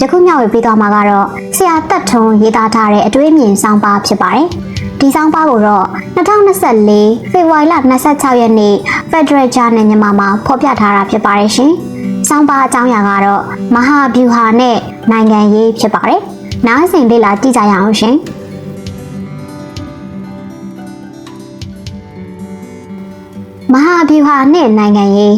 ယခုမျှဝေပေးသွားမှာကတော့ဆရာတက်ထုံရေးသားထားတဲ့အတွေးအမြင်စောင်းပါဖြစ်ပါတယ်ဒီစောင်းပါကိုတော့2024ဖေဖော်ဝါရီလ26ရက်နေ့ Federal Journal မြန်မာမှာဖော်ပြထားတာဖြစ်ပါတယ်ရှင်စောင်းပါအကြောင်းအရာကတော့မဟာဗျူဟာနဲ့နိုင်ငံရေးဖြစ်ပါတယ်နားဆင်လေ့လာကြည့်ကြရအောင်ရှင်မဟာဗျူဟာနဲ့နိုင်ငံရေး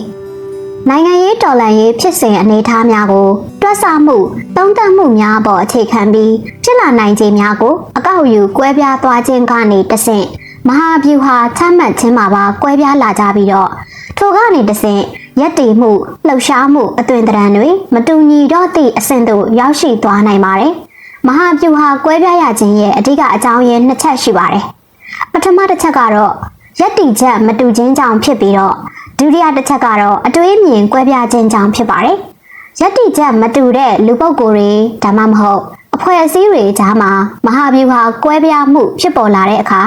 နိုင်ငံရေးတော်လှန်ရေးဖြစ်စဉ်အနေအထားများကိုတွက်ဆမှုသုံးသပ်မှုများအပေါ်အခြေခံပြီးဖြစ်လာနိုင်ခြေများကိုအကောက်ယူကွဲပြားသွားခြင်းကနေတဆင့်မဟာဗျူဟာချမှတ်ခြင်းမှာပါကွဲပြားလာကြပြီးတော့ထိုကနေတဆင့်ရက်တည်မှုလှုပ်ရှားမှုအသွင်သဏ္ဍာန်တွေမတူညီတော့သည့်အဆင့်သို့ရောက်ရှိသွားနိုင်ပါတယ်။မဟာဗျူဟာကွဲပြားရခြင်းရဲ့အဓိကအကြောင်းရင်းနှစ်ချက်ရှိပါတယ်။ပထမတစ်ချက်ကတော့ရက်တည်ချက်မတူခြင်းကြောင့်ဖြစ်ပြီးတော့ ဒုတိယတစ်ချက်ကတော့အတွေးအမြင်ကွဲပြားခြင်းကြောင့်ဖြစ်ပါတယ်။ယက်တိချက်မတူတဲ့လူပုဂ္ဂိုလ်တွေဒါမှမဟုတ်အဖွဲ့အစည်းတွေကြားမှာမဟာဗျူဟာကွဲပြားမှုဖြစ်ပေါ်လာတဲ့အခါ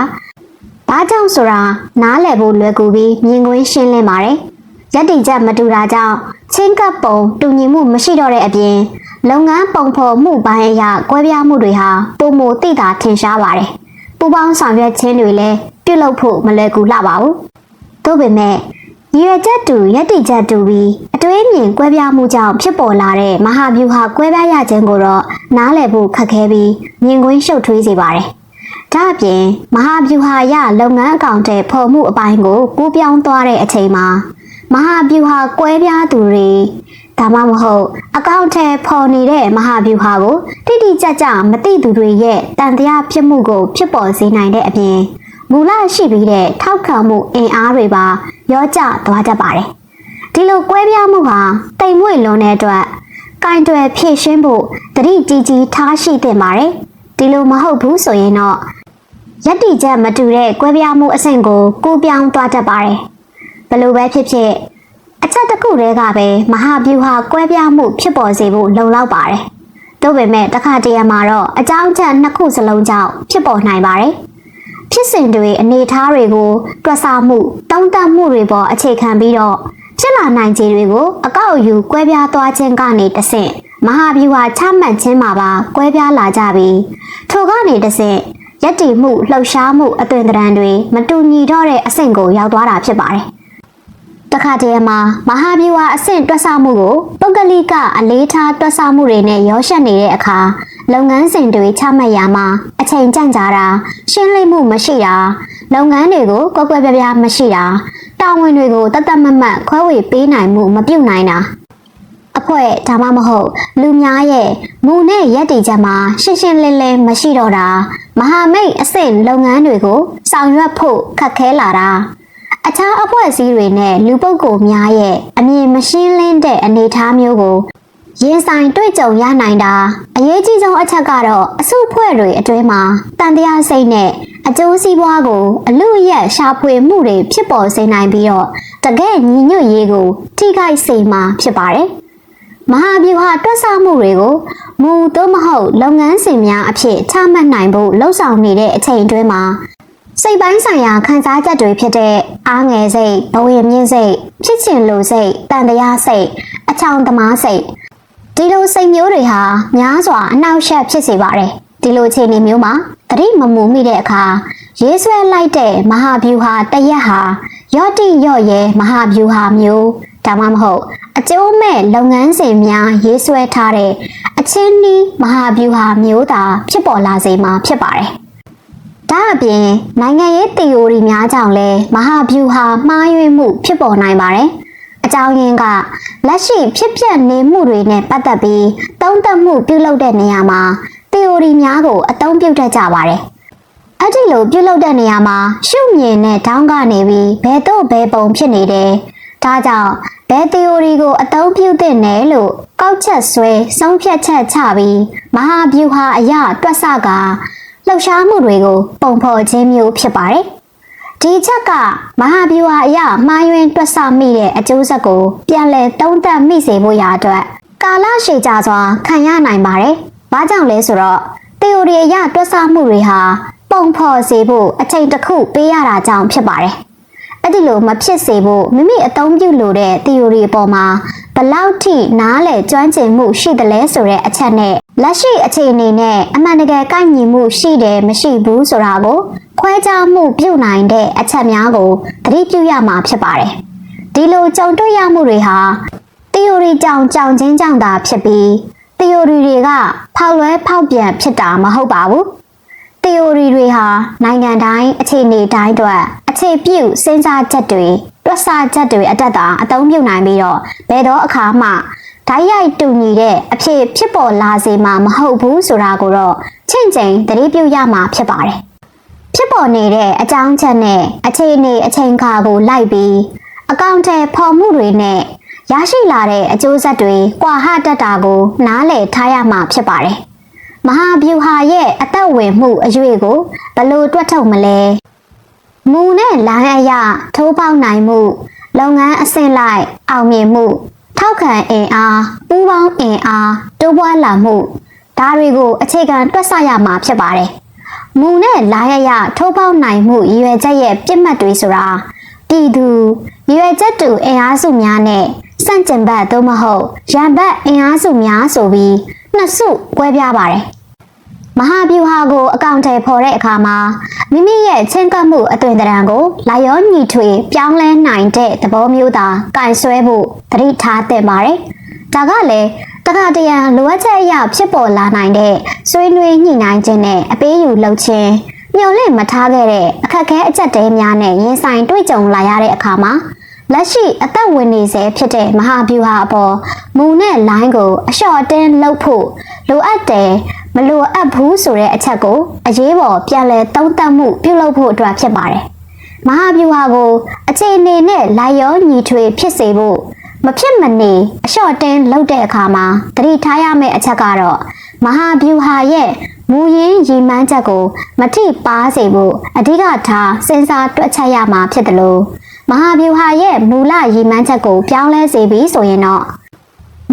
ဘာကြောင့်ဆိုတာနားလည်ဖို့လွယ်ကူပြီးမြင်ကွင်းရှင်းလင်းပါတယ်။ယက်တိချက်မတူတာကြောင့်ချင်းကပ်ပုံတူညီမှုမရှိတော့တဲ့အပြင်လုပ်ငန်းပုံဖော်မှုပိုင်းအရာကွဲပြားမှုတွေဟာပုံမသိတာထင်ရှားပါတယ်။ပူပေါင်းဆောင်ရွက်ခြင်းတွေလည်းပြုလုပ်ဖို့မလွယ်ကူလှပါဘူး။သို့ပေမဲ့ ရည်ရွယ်ချက်တူယက်တိချက်တူပြီးအတွေးမြင်ကွဲပြားမှုကြောင့်ဖြစ်ပေါ်လာတဲ့မဟာဗျူဟာကွဲပြားရခြင်းကိုတော့နားလည်ဖို့ခက်ခဲပြီးမြင်ကွင်းရှုပ်ထွေးစေပါတယ်။ဒါအပြင်မဟာဗျူဟာရလုပ်ငန်းအကောင့်တဲ့ဖော်မှုအပိုင်းကိုကူးပြောင်းသွားတဲ့အချိန်မှာမဟာဗျူဟာကွဲပြားသူတွေဒါမှမဟုတ်အကောင့်ထဲပေါ်နေတဲ့မဟာဗျူဟာကိုတိတိကျကျမသိသူတွေရဲ့တန်တရားဖြစ်မှုကိုဖြစ်ပေါ်စေနိုင်တဲ့အပြင် မူလရှိပြီးတဲ့ထောက်ခံမှုအင်အားတွေပါရောကျသွားတတ်ပါတယ်။ဒီလိုကွဲပြားမှုဟာတိမ်မွေ့လွန်တဲ့အတွက်ကင်တွယ်ဖြည့်ရှင်းဖို့တတိကြီးကြီးထားရှိသင့်ပါတယ်။ဒီလိုမဟုတ်ဘူးဆိုရင်တော့ယက်တိချက်မတူတဲ့ကွဲပြားမှုအဆင့်ကိုကိုပြောင်းသွားတတ်ပါတယ်။ဘလို့ပဲဖြစ်ဖြစ်အချက်တစ်ခုတည်းကပဲမဟာဗျူဟာကွဲပြားမှုဖြစ်ပေါ်စေဖို့လုံလောက်ပါတယ်။တို့ပေမဲ့တခါတရံမှာတော့အကြောင်းချက်နှစ်ခုစလုံးကြောင့်ဖြစ်ပေါ်နိုင်ပါတယ်။ ဖြစ်စဉ်တွေအနေအထားတွေကိုတွက်ဆမှုတုံ့တက်မှုတွေပေါ်အခြေခံပြီးတော့ဖြစ်လာနိုင်ခြေတွေကိုအကောက်အယူကွဲပြားသွားခြင်းကနေတဆင့်မဟာဗျူဟာချမှတ်ခြင်းမှာပါကွဲပြားလာကြပြီးထိုကနေတဆင့်ယက်တီမှုလှုပ်ရှားမှုအသွင်သဏ္ဍာန်တွေမတူညီတော့တဲ့အဆင့်ကိုရောက်သွားတာဖြစ်ပါတယ်။တခါတည်းမှာမဟာဗျူဟာအဆင့်တွက်ဆမှုကိုပုဂ္ဂလိကအလေးထားတွက်ဆမှုတွေနဲ့ရောရှက်နေတဲ့အခါ လုပ်ငန်းစဉ်တွေချမှတ်ရာမှာအချိန်ကြန့်ကြာတာရှင်းလင်းမှုမရှိတာလုပ်ငန်းတွေကိုကွက်ကွက်ပြားပြားမရှိတာတာဝန်တွေကိုတတ်တတ်မတ်မတ်ခွဲဝေပေးနိုင်မှုမပြုနိုင်တာအဖွဲ့ဒါမှမဟုတ်လူများရဲ့မူနဲ့ရက်တည်ချက်မှာရှင်းရှင်းလင်းလင်းမရှိတော့တာမဟာမိတ်အဆင့်လုပ်ငန်းတွေကိုဆောင်ရွက်ဖို့ခက်ခဲလာတာအခြားအဖွဲ့အစည်းတွေနဲ့လူပုဂ္ဂိုလ်များရဲ့အမြင်မရှင်းလင်းတဲ့အနေအထားမျိုးကို ရင်ဆိုင်တွေ့ကြုံရနိုင်တာအရေးကြီးဆုံးအချက်ကတော့အစုအဖွဲ့တွေအတွင်းမှာတန်တရားစိတ်နဲ့အကျိုးစီးပွားကိုအလူအရက်ရှာဖွေမှုတွေဖြစ်ပေါ်စေနိုင်ပြီးတော့တကယ်ညီညွတ်ရေးကို ထိခိုက်စေမှာဖြစ်ပါတယ်။မဟာဗျူဟာတွက်ဆမှုတွေကိုမူသို့မဟုတ်လုပ်ငန်းစဉ်များအဖြစ်ချမှတ်နိုင်ဖို့လှုံ့ဆော်နေတဲ့အချိန်အတွင်းမှာစိတ်ပိုင်းဆိုင်ရာခံစားချက်တွေဖြစ်တဲ့အားငယ်စိတ်ဘဝင်မြင့်စိတ်ဖြစ်ချင်လိုစိတ်တန်တရားစိတ်အချောင်သမားစိတ် ဒီလိုစိတ်မျိုးတွေဟာများစွာအနှောက်အယှက်ဖြစ်စေပါတယ်ဒီလိုအခြေအနေမျိုးမှာတတိမမူမိတဲ့အခါရေးဆွဲလိုက်တဲ့မဟာဗျူဟာတရက်ဟာရော့တိရော့ရဲမဟာဗျူဟာမျိုးဒါမှမဟုတ်အကျိုးမဲ့လုပ်ငန်းစဉ်များရေးဆွဲထားတဲ့အချင်းနီးမဟာဗျူဟာမျိုးသာဖြစ်ပေါ်လာစေမှာဖြစ်ပါတယ်။ဒါအပြင်နိုင်ငံရေးသီအိုရီများကြောင့်လည်းမဟာဗျူဟာမှားယွင်းမှုဖြစ်ပေါ်နိုင်ပါတယ်။အ ကြောင်းရင်းကလက်ရှိဖြစ်ပျက်နေမှုတွေနဲ့ပတ်သက်ပြီးသုံးသပ်မှုပြုလုပ်တဲ့နေရာမှာ theory များကိုအသုံးပြုတတ်ကြပါတယ်။အဲ့ဒီလိုပြုလုပ်တဲ့နေရာမှာရှုမြင်တဲ့ဒေါင်းကနေပြီးဘယ်တော့ဘယ်ပုံဖြစ်နေတယ်။ဒါကြောင့်ဘယ် theory ကိုအသုံးပြုသင့်တယ်လို့ကောက်ချက်ဆွဲဆုံးဖြတ်ချက်ချပြီးမဟာဗျူဟာအရာတွက်ဆကလှုပ်ရှားမှုတွေကိုပုံဖော်ခြင်းမျိုးဖြစ်ပါတယ်။ ဒီချက်ကမဟာဗျူဟာအရာမှားယွင်းတွက်ဆမိတဲ့အကျိုးဆက်ကို ပြန်လည်သုံးသပ်မိစေဖို့ရာအတွက်ကာလရှည်ကြာစွာခံရနိုင်ပါတယ်။ဘာကြောင့်လဲဆိုတော့ theory အရတွက်ဆမှုတွေဟာပုံဖော်စေဖို့အချိန်တစ်ခုပေးရတာကြောင့်ဖြစ်ပါတယ်။အဲ့ဒီလိုမဖြစ်စေဖို့မိမိအသုံးပြုလိုတဲ့ theory အပေါ်မှာဘလောက်ထိနားလေကျွမ်းကျင်မှုရှိတယ်လဲဆိုတဲ့အချက်နဲ့ လက်ရှိအခြေအနေနဲ့အမှန်တကယ်ကိုက်ညီမှုရှိတယ်မရှိဘူးဆိုတာကိုခွဲခြားမှုပြုနိုင်တဲ့အချက်များကိုသတိပြုရမှာဖြစ်ပါတယ်ဒီလိုကြုံတွေ့ရမှုတွေဟာ theory ကြောင့်ကြောင်ချင်းကြောင့်သာဖြစ်ပြီး theory တွေကဖောက်လွဲဖောက်ပြန်ဖြစ်တာမဟုတ်ပါဘူး theory တွေဟာနိုင်ငံတိုင်းအခြေအနေတိုင်းအတွက်အခြေပြုစဉ်းစားချက်တွေတွက်ဆချက်တွေအတက်တာအသုံးပြုနိုင်ပြီးတော့ဘယ်တော့အခါမှ ဓာတ်ရိုက်တူညီတဲ့အဖြစ်ဖြစ်ပေါ်လာစေမှာမဟုတ်ဘူးဆိုတာကိုတော့ချင့်ချိန်သတိပြုရမှာဖြစ်ပါတယ်ဖြစ်ပေါ်နေတဲ့အကြောင်းချက်နဲ့အခြေအနေအချိန်ခါကိုလိုက်ပြီးအကောင့်ထဲပေါ်မှုတွေနဲ့ရရှိလာတဲ့အကျိုးဆက်တွေကွာဟတက်တာကို နားလည်ထားရမှာဖြစ်ပါတယ်မဟာဗျူဟာရဲ့အသက်ဝင်မှုအရွေကိုဘယ်လို့တွက်ထုတ်မလဲမူနဲ့လိုင်းအရထိုးပေါက်နိုင်မှုလုပ်ငန်းအဆင့်လိုက်အောင်မြင်မှု ထောက်ခံအင်အားပူးပေါင်းအင်အားတိုးပွားလာမှုဒါတွေကိုအခြေခံတွက်ဆရမှာဖြစ်ပါတယ်မူနဲ့လိုင်းအရထိုးပေါက်နိုင်မှုရည်ရွယ်ချက်ရဲ့ပြစ်မှတ်တွေဆိုတာပြည်သူရည်ရွယ်ချက်တူအင်အားစုများနဲ့စန့်ကျင်ဘက်သို့မဟုတ်ရန်ဘက်အင်အားစုများဆိုပြီးနှစ်စုကွဲပြားပါတယ် မဟာဗျူဟာကိုအကောင့်ထဲပေါ်တဲ့အခါမှာမိမိရဲ့ချင်းကပ်မှုအသွင်သဏ္ဍာန်ကိုလာရောညီထွေပြောင်းလဲနိုင်တဲ့သဘောမျိုးသာကင်ဆွဲဖို့သတိထားသင့်ပါတယ်။ဒါကလည်းတခါတရံလိုအပ်ချက်အရဖြစ်ပေါ်လာနိုင်တဲ့ဆွေးနွေးညှိနှိုင်းခြင်းနဲ့အပေးယူလုပ်ခြင်းမျှော်လင့်မထားခဲ့တဲ့အခက်အခဲအချက်တဲများနဲ့ရင်ဆိုင်တွေ့ကြုံလာရတဲ့အခါမှာလက်ရှိအသက်ဝင်နေစေဖြစ်တဲ့မဟာဗျူဟာအပေါ်မူနဲ့လိုင်းကိုအလျှော့အတင်းလှုပ်ဖို့လိုအပ်တယ် မလိုအပ်ဘူးဆိုတဲ့အချက်ကိုအရေးပေါ်ပြန်လည်သုံးသပ်မှုပြုလုပ်ဖို့အတွက်ဖြစ်ပါတယ်။မဟာဗျူဟာကိုအခြေအနေနဲ့လိုက်ရောညီထွေဖြစ်စေဖို့မဖြစ်မနေအလျှော့တင်းလှုပ်တဲ့အခါမှာသတိထားရမယ့်အချက်ကတော့မဟာဗျူဟာရဲ့မူရင်းရည်မှန်းချက်ကိုမထိပါစေဖို့အဓိကထားစဉ်းစားတွက်ချက်ရမှာဖြစ်တယ်လို့မဟာဗျူဟာရဲ့မူလရည်မှန်းချက်ကိုပြောင်းလဲစေပြီးဆိုရင်တော့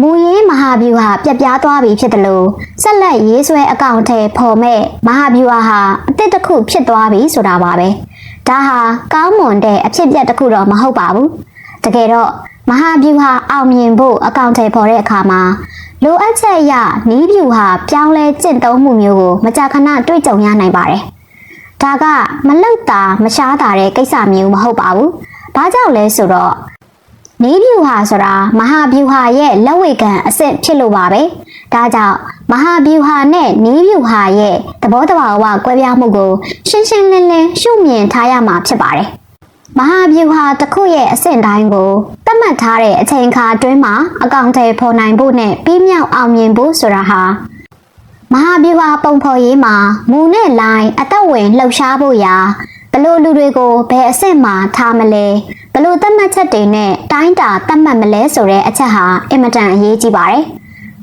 မူရင်းမဟာဗျူဟာပြက်ပြားသွားပြီဖြစ်တယ်လို့ဆက်လက်ရေးဆွဲအကောင့်ထဲပေါ်မဲ့မဟာဗျူဟာဟာအသစ်တစ်ခုဖြစ်သွားပြီဆိုတာပါပဲဒါဟာကောင်းမွန်တဲ့အဖြစ်အပျက်တစ်ခုတော့မဟုတ်ပါဘူးတကယ်တော့မဟာဗျူဟာအောင်မြင်ဖို့အကောင့်ထဲပေါ်တဲ့အခါမှာလိုအပ်ချက်အရနီးဗျူဟာပြောင်းလဲကျင့်သုံးမှုမျိုးကိုမကြာခဏတွေ့ကြုံရနိုင်ပါတယ်ဒါကမလုတ်တာမရှားတာတဲ့ကိစ္စမျိုးမဟုတ်ပါဘူးဘာကြောင့်လဲဆိုတော့ နေဗျူဟာဆိုတာမဟာဗျူဟာရဲ့လက်ဝေခံအစစ်ဖြစ်လို့ပါပဲ။ဒါကြောင့်မဟာဗျူဟာနဲ့နေဗျူဟာရဲ့သဘောတဘာဝကွဲပြားမှုကိုရှင်းရှင်းလင်းလင်းရှုမြင်ထားရမှာဖြစ်ပါတယ်။မဟာဗျူဟာတစ်ခုရဲ့အဆင့်တိုင်းကိုသတ်မှတ်ထားတဲ့အချိန်အခါအတွင်းမှာအကောင့်ထဲပေါ်နိုင်ဖို့နဲ့ပြီးမြောက်အောင်မြင်ဖို့ဆိုတာဟာမဟာဗျူဟာပုံဖော်ရေးမှာမူနဲ့လိုင်းအသက်ဝင်လှုပ်ရှားဖို့ရာဘလို့လူတွေကိုဘယ်အဆင့်မှာထားမလဲ ဘလို့သတ်မှတ်ချက်တွေနဲ့တိုင်းတာသတ်မှတ်မလဲဆိုတဲ့အချက်ဟာအင်မတန်အရေးကြီးပါတယ်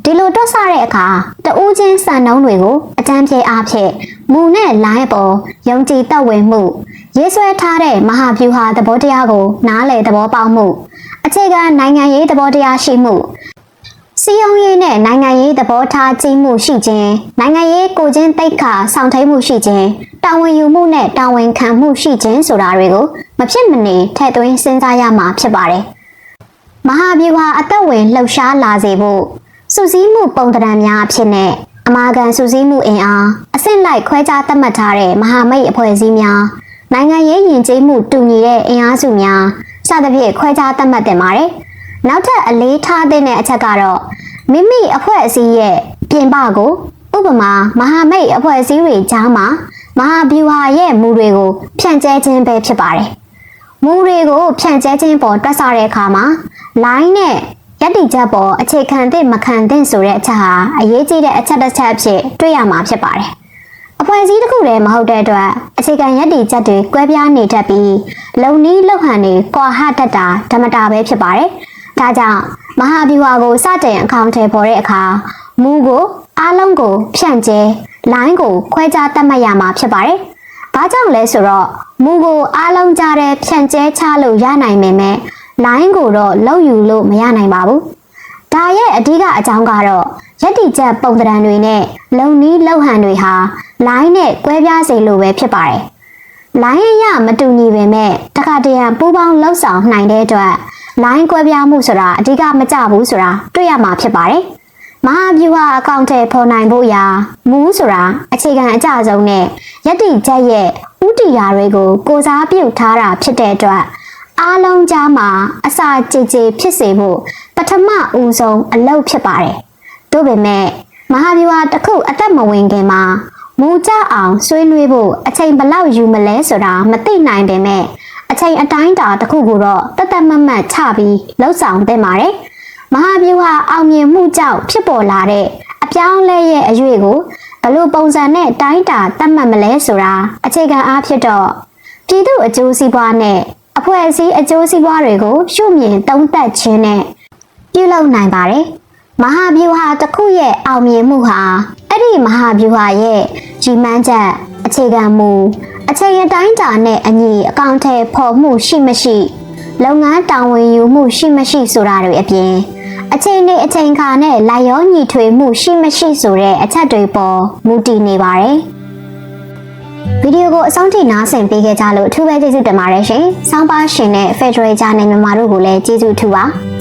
ဒီလိုတွက်ဆတဲ့အခါတဦးချင်းစံနှုန်းတွေကိုအကြမ်းပြေအားဖြင့်မူနဲ့လိုင်းအပေါ်ယုံကြည်သက်ဝင်မှုရေးဆွဲထားတဲ့မဟာဗျူဟာသဘောတရားကိုနားလည်သဘောပေါက်မှု အခြေခံနိုင်ငံရေးသဘောတရားရှိမှု စီယုံရေးနဲ့နိုင်ငံရေးသဘောထားကြီးမှုရှိခြင်းနိုင်ငံရေးကိုချင်းတိတ်ခါဆောင်ထိန်မှုရှိခြင်းတာဝန်ယူမှုနဲ့တာဝန်ခံမှုရှိခြင်းဆိုတာတွေကိုမဖြစ်မနေထည့်သွင်းစဉ်းစားရမှာဖြစ်ပါတယ်။မဟာဗျူဟာအသက်ဝင်လှုပ်ရှားလာစေဖို့စူးစီးမှုပုံသဏ္ဍာန်များအဖြစ်နဲ့အမာခံစူးစီးမှုအင်အားအဆင့်လိုက်ခွဲခြားသတ်မှတ်ထားတဲ့မဟာမိတ်အဖွဲ့အစည်းများနိုင်ငံရေးယဉ်ကျေးမှုတူညီတဲ့အင်အားစုများစသဖြင့်ခွဲခြားသတ်မှတ်တင်ပါတယ်။ နောက်ထပ်အလေးထားတဲ့အချက်ကတော့မိမိအဖွဲ့အစည်းရဲ့ပြင်ပကိုဥပမာမဟာမိတ်အဖွဲ့အစည်းတွေကြားမှာမဟာဗျူဟာရဲ့မူတွေကိုဖြန့်ကျဲခြင်းပဲဖြစ်ပါတယ်။မူတွေကိုဖြန့်ကျဲခြင်းပေါ်တွက်ဆတဲ့အခါမှာ line နဲ့ယက်တီချက်ပေါ်အခြေခံသင့်မခံသင့်ဆိုတဲ့အချက်ဟာအရေးကြီးတဲ့အချက်တစ်ချက်အဖြစ်တွေ့ရမှာဖြစ်ပါတယ်။အဖွဲ့အစည်းတစ်ခုတည်းမဟုတ်တဲ့အတွက်အခြေခံယက်တီချက်တွေကွဲပြားနေတတ်ပြီးလုံနီးလောက်ဟန်တွေကွာဟတတ်တာဓမ္မတာပဲဖြစ်ပါတယ်။ ဒါကြောင့်မဟာဗျူဟာကိုစတင်အကောင့်ထဲပေါ်တဲ့အခါမူကိုအားလုံးကိုဖြန့်ကျဲ line ကိုခွဲခြားသတ်မှတ်ရမှာဖြစ်ပါတယ်။ဘာကြောင့်လဲဆိုတော့မူကိုအားလုံးကြားတဲ့ဖြန့်ကျဲချလို့ရနိုင်ပေမဲ့ line ကိုတော့လောက်ယူလို့မရနိုင်ပါဘူး။ဒါရဲ့အဓိကအကြောင်းကတော့ယက်တီချက်ပုံသဏ္ဍာန်တွေနဲ့လုံနီးလောက်ဟန်တွေဟာ line နဲ့ကွဲပြားစေလို့ပဲဖြစ်ပါတယ် line ရမတူညီပေမဲ့တခါတရံပူးပေါင်းလှုပ်ဆောင်နိုင်တဲ့အတွက် လိုင်းကွဲပြားမှုဆိုတာအဓိကမကျဘူးဆိုတာတွေ့ရမှာဖြစ်ပါတယ်မဟာဗျူဟာအကောင့်ထဲပေါ်နိုင်ဖို့ရာမူးဆိုတာအခြေခံအကျဆုံးနဲ့ယက်တိချက်ရဲ့ဥတီယာတွေကိုကိုစားပြုထားတာဖြစ်တဲ့အတွက်အားလုံးကြားမှာအစာကြည်ကြည်ဖြစ်စေဖို့ပထမဦးဆုံးအလုပ်ဖြစ်ပါတယ်။ဒါပေမဲ့မဟာဗျူဟာတစ်ခုအသက်မဝင်ခင်မှာမူကြအောင်ဆွေးနွေးဖို့အချိန်ဘယ်လောက်ယူမလဲဆိုတာမသိနိုင်ပေမဲ့ အချိန်အတိုင်းအတာတစ်ခုကိုတော့တသက်မတ်မတ်ချပြီးလှုပ်ဆောင်သင့်ပါတယ်။မဟာဗျူဟာအောင်မြင်မှုကြောင့်ဖြစ်ပေါ်လာတဲ့အပြောင်းအလဲရဲ့အရွေကိုဘယ်လိုပုံစံနဲ့တိုင်းတာသတ်မှတ်မလဲဆိုတာအခြေခံအားဖြင့်တော့ပြည်သူအကျိုးစီးပွားနဲ့အဖွဲ့အစည်းအကျိုးစီးပွားတွေကိုရှုမြင်သုံးသပ်ခြင်းနဲ့ပြုလုပ်နိုင်ပါတယ်။မဟာဗျူဟာတစ်ခုရဲ့အောင်မြင်မှုဟာအဲ့ဒီမဟာဗျူဟာရဲ့ကြီးမှန်းချက်အခြေခံမူ အချိန်အတိုင်းတာနဲ့အညီအကောင့်ထဲပေါ်မှုရှိမရှိလုပ်ငန်းတာဝန်ယူမှုရှိမရှိဆိုတာတွေအပြင်အချိန်နဲ့အချိန်ခါနဲ့လိုက်ရောညီထွေမှုရှိမရှိဆိုတဲ့အချက်တွေပေါ်မူတည်နေပါတယ်။ဗီဒီယိုကိုအဆုံးထိနားဆင်ပေးခဲ့ကြလို့အထူးပဲကျေးဇူးတင်ပါတယ်ရှင်။စောင်းပါရှင်နဲ့ Federal ဂျာနယ်မြန်မာတို့ကိုလည်းကျေးဇူးထူပါ။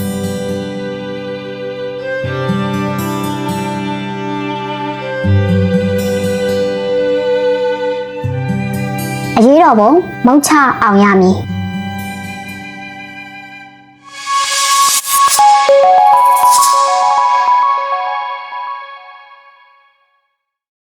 အရေးတော်ပုံမုတ်ချအောင်ရမည်။